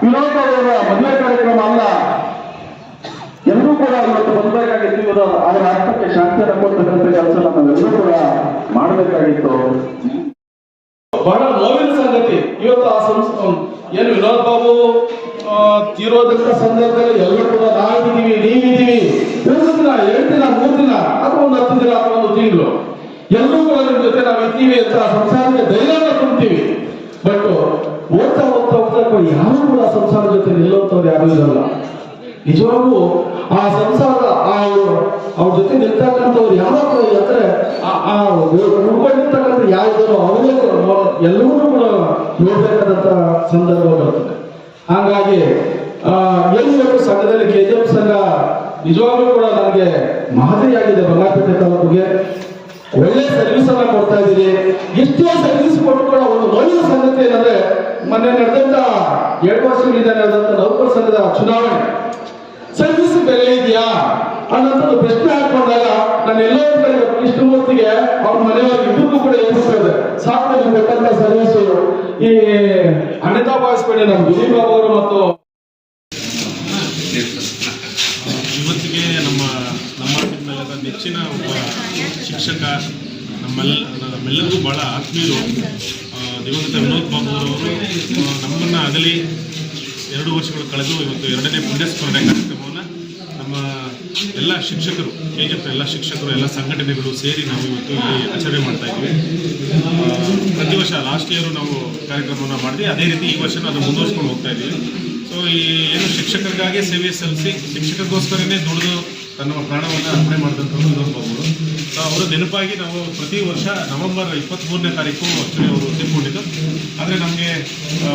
ವಿರೋಧ ಅವರ ಮದುವೆ ಕಾರ್ಯಕ್ರಮ ಅಲ್ಲ ಕೂಡ ಇವತ್ತು ಬಂದಬೇಕಾಗಿತ್ತು ಇವರು ಅದರ ಅರ್ಥಕ್ಕೆ ಕೆಲಸ ಮಾಡಬೇಕಾಗಿತ್ತು. ಬಹಳ ನೋವಿನ ಸಂಗತಿ. ಇವತ್ತು ಆ ಸಂಸ್ಥೆ ಏನು ವಿನೋದ್ ಬಾಬು ತೀರೋದಂತ ಸಂದರ್ಭದಲ್ಲಿ ಎಲ್ಲರೂ ಕೂಡ ನಾವಿದ್ದೀವಿ, ನೀವಿದ್ದೀವಿ. ದಿನ ಅಥವಾ ಒಂದು ಹತ್ತು ದಿನ ಅಥವಾ ಒಂದು ತಿಂಗಳು. ಎಲ್ಲರೂ ಕೂಡ ಜೊತೆ ನಾವು ಇದ್ದೀವಿ ಅಂತ ಸಂಸಾರಕ್ಕೆ ಧೈರ್ಯನ ತುಂಬ್ತೀವಿ ಬಟ್ ಓದ್ತಾ ಓದ್ತಾ ಓದ್ತಾ ಯಾರು ಕೂಡ ಸಂಸಾರ ಜೊತೆ ನಿಲ್ಲುವಂತವ್ರು ಯಾರು ಇರಲ್ಲ. ನಿಜವಾಗ್ಲೂ ಆ ಸಂಸಾರ, ಆ ಅವ್ರ ಜೊತೆ ನಿಲ್ತಕ್ಕಂಥವ್ರು ಯಾರು ಅಂದ್ರೆ ಆ ಉಳ್ಕೊಂಡಿರ್ತಕ್ಕಂಥ ಯಾವ್ದಾರು ಅವರೇ ಎಲ್ಲರೂ ಕೂಡ ನೋಡ್ಬೇಕಾದಂತ ಸಂದರ್ಭ ಬರ್ತದೆ. ಹಾಗಾಗಿ ಇವತ್ತು ಸಂಘದಲ್ಲಿ ಕೆ ಜಿ ಸಂಘ ನಿಜವಾಗ್ಲೂ ಕೂಡ ನನಗೆ ಮಾದರಿಯಾಗಿದೆ ಬಂಗಾರಪೇಟೆ ತಾಲೂಕಿಗೆ. ಒಳ್ಳೆ ಸರ್ವಿಸ್ ಅನ್ನ ಕೊಡ್ತಾ ಇದ್ದೀರಿ ಎಷ್ಟೋ ಸರ್ವಿಸ್ ಕೊಟ್ಟು ಕೂಡ ಒಂದು ನೋವಿನ ಸಂಗತಿ ಏನಂದ್ರೆ, ಮೊನ್ನೆ ನಡೆದಂತ ಎರಡು ವರ್ಷಗಳಿಂದ ನಡೆದಂತ ನೌಕರ ಸಂಘದ ಚುನಾವಣೆ. ಸರ್ವಿಸ್ ಬೆಲೆ ಇದೆಯಾ? ಅನ್ನೋದು ಪ್ರಶ್ನೆ ಹಾಕೊಂಡಾಗ ನಾನು ಎಲ್ಲೋ ಕಡೆ ಕೃಷ್ಣಮೂರ್ತಿಗೆ ಅವ್ರ ಮನೆಯವ್ರಿಗೆ ಇಬ್ಬರಿಗೂ ಕೂಡ ಎನಿಸ್ತದೆ ಸಾಕು ಕೊಟ್ಟಂತ ಸರ್ವಿಸ್ ಈ ಅನಿತಾ ಬಾಯಿಸ್ಬೇಡಿ, ನಮ್ಮ ದಿಲೀಪ್ ಅವರು ಮತ್ತು ಇವತ್ತಿಗೆ ನಮ್ಮ ನಮ್ಮ ನೆಚ್ಚಿನ ಒಬ್ಬ ಶಿಕ್ಷಕ ನಮ್ಮೆಲ್ಲ ನಮ್ಮೆಲ್ಲರಿಗೂ ಭಾಳ ಆತ್ಮೀಯರು ದಿವಂಗತ ವಿನೋದ್ ಬಾಬು ಅವರು ನಮ್ಮನ್ನು ಅಗಲಿ ಎರಡು ವರ್ಷಗಳು ಕಳೆದು ಇವತ್ತು ಎರಡನೇ ಪುಣ್ಯಸ್ಮರಣೆ ಕಾರ್ಯಕ್ರಮವನ್ನು ನಮ್ಮ ಎಲ್ಲ ಶಿಕ್ಷಕರು ಜಿ ಎಲ್ಲ ಶಿಕ್ಷಕರು, ಎಲ್ಲ ಸಂಘಟನೆಗಳು ಸೇರಿ ನಾವು ಇವತ್ತು ಇಲ್ಲಿ ಆಚರಣೆ ಮಾಡ್ತಾ ಇದ್ವಿ. ಪ್ರತಿ ವರ್ಷ ಲಾಸ್ಟ್ ಇಯರು ನಾವು ಕಾರ್ಯಕ್ರಮವನ್ನು ಮಾಡಿದ್ವಿ. ಅದೇ ರೀತಿ ಈ ವರ್ಷ ನಾವು ಮುಂದುವರಿಸ್ಕೊಂಡು ಹೋಗ್ತಾ ಇದ್ದೀವಿ ಸೊ ಈ ಏನು ಶಿಕ್ಷಕರಿಗಾಗಿ ಸೇವೆ ಸಲ್ಲಿಸಿ, ಶಿಕ್ಷಕರಿಗೋಸ್ಕರನೇ ದುಡಿದು ತನ್ನ ಪ್ರಾಣವನ್ನು ಅರ್ಪಣೆ ಮಾಡಿದಂಥವ್ರು ನೋಡ್ಬೋದು ಅವರು ನೆನಪಾಗಿ ನಾವು ಪ್ರತಿ ವರ್ಷ ನವೆಂಬರ್ ಇಪ್ಪತ್ತ್ಮೂರನೇ ತಾರೀಕು ಆಕ್ಚುಲಿ ಅವರು ತೀರ್ಕೊಂಡಿದ್ದು ಆದರೆ ನಮಗೆ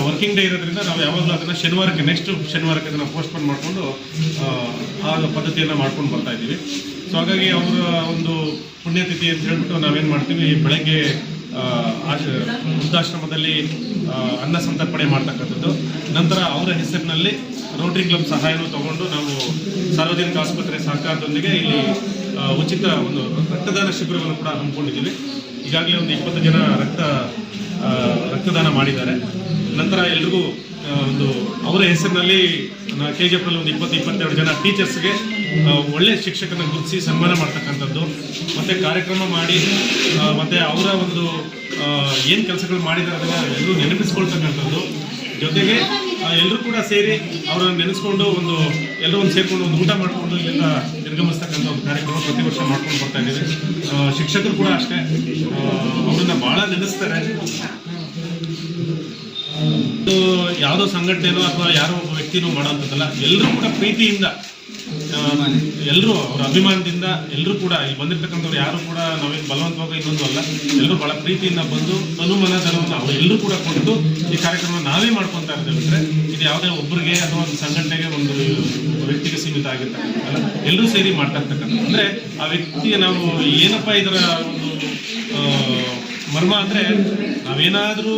ವರ್ಕಿಂಗ್ ಡೇ ಇರೋದ್ರಿಂದ ನಾವು ಯಾವಾಗಲೂ ಅದನ್ನು ಶನಿವಾರಕ್ಕೆ ನೆಕ್ಸ್ಟ್ ಶನಿವಾರಕ್ಕೆ ಅದನ್ನು ಪೋಸ್ಟ್ಪೋನ್ ಮಾಡಿಕೊಂಡು ಆ ಪದ್ಧತಿಯನ್ನು ಮಾಡ್ಕೊಂಡು ಬರ್ತಾ ಇದ್ದೀವಿ. ಸೊ ಹಾಗಾಗಿ ಅವರ ಒಂದು ಪುಣ್ಯತಿಥಿ ಅಂತ ಹೇಳ್ಬಿಟ್ಟು ನಾವೇನು ಮಾಡ್ತೀವಿ ಬೆಳಗ್ಗೆ ಆ, ಆಶ ವೃದ್ಧಾಶ್ರಮದಲ್ಲಿ ಅನ್ನ ಸಂತರ್ಪಣೆ ಮಾಡ್ತಕ್ಕಂಥದ್ದು. ನಂತರ ಅವರ ಹೆಸರಿನಲ್ಲಿ ರೋಟರಿ ಕ್ಲಬ್ ಸಹಾಯನೂ ತಗೊಂಡು ನಾವು ಸಾರ್ವಜನಿಕ ಆಸ್ಪತ್ರೆ ಸಹಕಾರದೊಂದಿಗೆ ಇಲ್ಲಿ ಉಚಿತ ಒಂದು ರಕ್ತದಾನ ಶಿಬಿರವನ್ನು ಕೂಡ ಹಮ್ಮಿಕೊಂಡಿದ್ದೀವಿ. ಈಗಾಗಲೇ ಒಂದು ಇಪ್ಪತ್ತು ಜನ ರಕ್ತ ರಕ್ತದಾನ ಮಾಡಿದ್ದಾರೆ. ನಂತರ ಎಲ್ರಿಗೂ ಒಂದು ಅವರ ಹೆಸರಿನಲ್ಲಿ ಕೆ ಜಿ ಎಫ್ನಲ್ಲಿ ಒಂದು ಇಪ್ಪತ್ತು, ಇಪ್ಪತ್ತೆರಡು ಜನ ಟೀಚರ್ಸ್ಗೆ ಒಳ್ಳೆ ಶಿಕ್ಷಕನ ಗುರುತಿಸಿ ಸನ್ಮಾನ ಮಾಡ್ತಕ್ಕಂಥದ್ದು, ಮತ್ತು ಕಾರ್ಯಕ್ರಮ ಮಾಡಿ ಮತ್ತು ಅವರ ಒಂದು ಏನು ಕೆಲಸಗಳು ಮಾಡಿದ್ದಾರೆ ಅದನ್ನು ಎಲ್ಲರೂ ನೆನಪಿಸ್ಕೊಳ್ತಕ್ಕಂಥದ್ದು. ಜೊತೆಗೆ ಎಲ್ಲರೂ ಕೂಡ ಸೇರಿ ಅವರನ್ನು ನೆನೆಸ್ಕೊಂಡು ಒಂದು, ಎಲ್ಲರೂ ಒಂದು ಸೇರಿಕೊಂಡು ಒಂದು ಊಟ ಮಾಡಿಕೊಂಡು ಇಲ್ಲಿಂದ ನಿರ್ಗಮಿಸ್ತಕ್ಕಂಥ ಒಂದು ಕಾರ್ಯಕ್ರಮ ಪ್ರತಿ ವರ್ಷ ಮಾಡ್ಕೊಂಡು ಬರ್ತಾ ಇದ್ದೀವಿ. ಶಿಕ್ಷಕರು ಕೂಡ ಅಷ್ಟೇ. ಅವರನ್ನು ಭಾಳ ನೆನೆಸ್ತಾರೆ. ಯಾವುದೋ ಸಂಘಟನೆನೋ ಅಥವಾ ಯಾರೋ ಒಬ್ಬ ವ್ಯಕ್ತಿನೂ ಮಾಡೋಂಥದ್ದಲ್ಲ ಎಲ್ಲರೂ ಕೂಡ ಪ್ರೀತಿಯಿಂದ ಎಲ್ಲರೂ ಅವ್ರ ಅಭಿಮಾನದಿಂದ ಎಲ್ಲರೂ ಕೂಡ ಇಲ್ಲಿ ಬಂದಿರ್ತಕ್ಕಂಥವ್ರು ಯಾರು ಕೂಡ ನಾವೇನು ಬಲವಂತವಾಗಿ ಇನ್ನೊಂದು ಅಲ್ಲ ಎಲ್ಲರೂ ಬಹಳ ಪ್ರೀತಿಯಿಂದ ಬಂದು ತನು ಧನವನ್ನು ಅವ್ರು ಎಲ್ಲರೂ ಕೂಡ ಕೊಟ್ಟು ಈ ಕಾರ್ಯಕ್ರಮ ನಾವೇ ಮಾಡ್ಕೊತಾ ಇರ್ತೇವೆ ಅಂದ್ರೆ ಇದು ಯಾವುದೇ ಒಬ್ಬರಿಗೆ ಅಥವಾ ಒಂದು ಸಂಘಟನೆಗೆ ಒಂದು ವ್ಯಕ್ತಿಗೆ ಸೀಮಿತ ಆಗಿರ್ತಕ್ಕಂಥ ಎಲ್ಲರೂ ಸೇರಿ ಮಾಡ್ತಾ ಇರ್ತಕ್ಕಂಥ. ಅಂದ್ರೆ ಆ ವ್ಯಕ್ತಿಗೆ ನಾವು ಏನಪ್ಪ ಇದರ ಒಂದು ಮರ್ಮ ಅಂದ್ರೆ ನಾವೇನಾದರೂ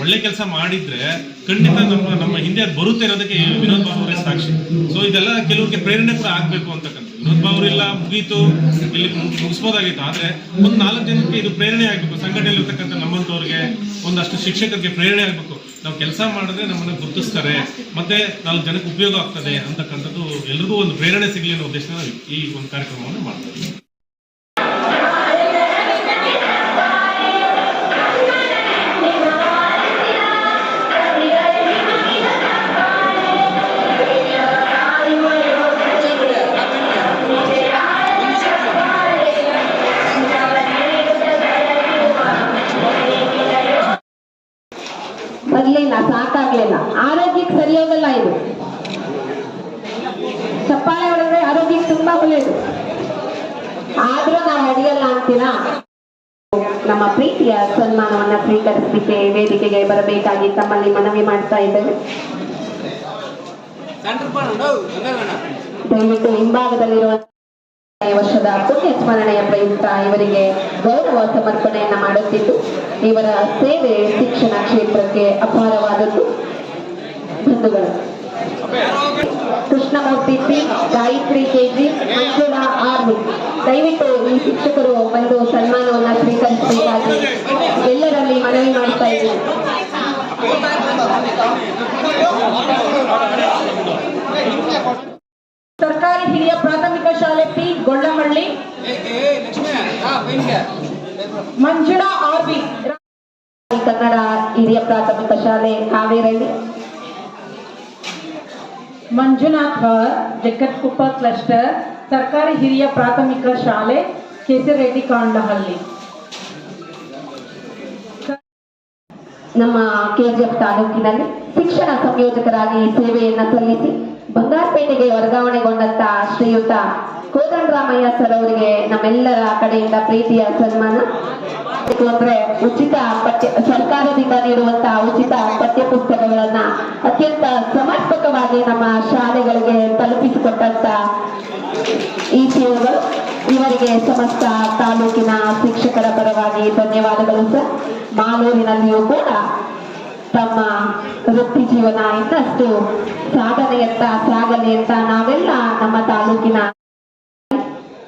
ಒಳ್ಳೆ ಕೆಲಸ ಮಾಡಿದ್ರೆ ಖಂಡಿತ ನಮ್ಮ ನಮ್ಮ ಹಿಂದೆ ಬರುತ್ತೆ ಅನ್ನೋದಕ್ಕೆ ವಿನೋದ್ ಬಾಬು ಅವರೇ ಸಾಕ್ಷಿ. ಸೊ ಇದೆಲ್ಲ ಕೆಲವರಿಗೆ ಪ್ರೇರಣೆ ಕೂಡ ಆಗ್ಬೇಕು ಅಂತಕ್ಕಂಥ ವಿನೋದ್ ಬಾಬು ಅವರೆಲ್ಲ ಮುಗೀತು, ಇಲ್ಲಿ ಮುಗಿಸ್ಬೋದಾಗಿತ್ತು. ಆದ್ರೆ ಒಂದು ನಾಲ್ಕು ಜನಕ್ಕೆ ಇದು ಪ್ರೇರಣೆ ಆಗ್ಬೇಕು. ಸಂಘಟನೆಯಲ್ಲಿ ಇರ್ತಕ್ಕಂಥ ನಮ್ಮಂತವ್ರಿಗೆ ಒಂದಷ್ಟು ಶಿಕ್ಷಕರಿಗೆ ಪ್ರೇರಣೆ ಆಗ್ಬೇಕು. ನಾವು ಕೆಲಸ ಮಾಡಿದ್ರೆ ನಮ್ಮನ್ನ ಗುರುತಿಸ್ತಾರೆ. ಮತ್ತೆ ನಾಲ್ಕು ಜನಕ್ಕೆ ಉಪಯೋಗ ಆಗ್ತದೆ ಅಂತಕ್ಕಂಥದ್ದು ಎಲ್ರಿಗೂ ಒಂದು ಪ್ರೇರಣೆ ಸಿಗಲಿ ಅನ್ನೋ ಉದ್ದೇಶದಿಂದ ಈ ಒಂದು ಕಾರ್ಯಕ್ರಮವನ್ನು ಮಾಡ್ತೀವಿ ಚಪ್ಪಾಳೆ ಹೊಡೆದ್ರೆ ಆರೋಗ್ಯ ತುಂಬಾ ಒಳ್ಳೆಯದು. ಆದ್ರೂ ನಾವು ಹೊಡೆಯಲ್ಲ ಅಂತೀರಾ? ನಮ್ಮ ಪ್ರೀತಿಯ ಸನ್ಮಾನವನ್ನ ಸ್ವೀಕರಿಸಲಿಕ್ಕೆ ವೇದಿಕೆಗೆ ಬರಬೇಕಾಗಿ ತಮ್ಮಲ್ಲಿ ಮನವಿ ಮಾಡ್ತಾ ಇದ್ದೇವೆ. ದಯವಿಟ್ಟು ಹಿಂಭಾಗದಲ್ಲಿರುವ ವರ್ಷದ ಪುಣ್ಯ ಸ್ಮರಣೆಯ ಪ್ರಯುಕ್ತ ಇವರಿಗೆ ಗೌರವ ಸಮರ್ಪಣೆಯನ್ನ ಮಾಡುತ್ತಿದ್ದು, ಇವರ ಸೇವೆ ಶಿಕ್ಷಣ ಕ್ಷೇತ್ರಕ್ಕೆ ಅಪಾರವಾದದ್ದು. ಬಂಧುಗಳು Krishnamurthy P Gayathri KG Manjula R ದಯವಿಟ್ಟು ಈ ಶಿಕ್ಷಕರು ಬಂದು ಸನ್ಮಾನವನ್ನು ಸ್ವೀಕರಿಸಬೇಕಾಗಿ ಎಲ್ಲರಲ್ಲಿ ಮನವಿ ಮಾಡ್ತಾ ಇದ್ದೀನಿ. ಸರ್ಕಾರಿ ಹಿರಿಯ ಪ್ರಾಥಮಿಕ ಶಾಲೆ P. Gollamalli Manjula R B Kannada ಹಿರಿಯ ಪ್ರಾಥಮಿಕ ಶಾಲೆ ಹಾವೇರಲ್ಲಿ ಮಂಜುನಾಥ್ ಜಗತ್ಕುಪ್ಪ ಕ್ಲಸ್ಟರ್ ಸರ್ಕಾರಿ ಹಿರಿಯ ಪ್ರಾಥಮಿಕ ಶಾಲೆ ಕೆಸಿರೆಡ್ಡಿ ಕಾಂಡಹಳ್ಳಿ. ನಮ್ಮ ಕೆಜಿಎಫ್ ತಾಲೂಕಿನಲ್ಲಿ ಶಿಕ್ಷಣ ಸಂಯೋಜಕರಾಗಿ ಸೇವೆಯನ್ನು ಸಲ್ಲಿಸಿ ಬಂಗಾರಪೇಟೆಗೆ ವರ್ಗಾವಣೆಗೊಂಡಂತ ಶ್ರೀಯುತ ಕೋದಂಡರಾಮಯ್ಯ ಸರ್ ಅವರಿಗೆ ನಮ್ಮೆಲ್ಲರ ಕಡೆಯಿಂದ ಪ್ರೀತಿಯ ಸನ್ಮಾನ. ಅಂದ್ರೆ ಉಚಿತ ಪಠ್ಯ, ಸರ್ಕಾರದಿಂದ ನೀಡುವಂತಹ ಉಚಿತ ಪಠ್ಯ ಪುಸ್ತಕಗಳನ್ನ ಅತ್ಯಂತ ಸಮರ್ಪಕವಾಗಿ ನಮ್ಮ ಶಾಲೆಗಳಿಗೆ ತಲುಪಿಸಿಕೊಟ್ಟಂತ ಈ ಸೇವೆಗಳು ಇವರಿಗೆ ಸಮಸ್ತ ತಾಲೂಕಿನ ಶಿಕ್ಷಕರ ಪರವಾಗಿ ಧನ್ಯವಾದಗಳು ಸರ್. ಮಾಲೂರಿನಲ್ಲಿಯೂ ಕೂಡ ತಮ್ಮ ವೃತ್ತಿ ಜೀವನ ಇನ್ನಷ್ಟು ಸಾಧನೆಯತ್ತ, ಸಾಗಲಿ ಅಂತ ನಾವೆಲ್ಲ ನಮ್ಮ ತಾಲೂಕಿನ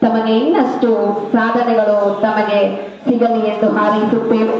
ತಮಗೆ ಇನ್ನಷ್ಟು ಸಾಧನೆಗಳು ತಮಗೆ ಸಿಗಲಿ ಎಂದು ಹಾರೈಸುತ್ತೇವೆ.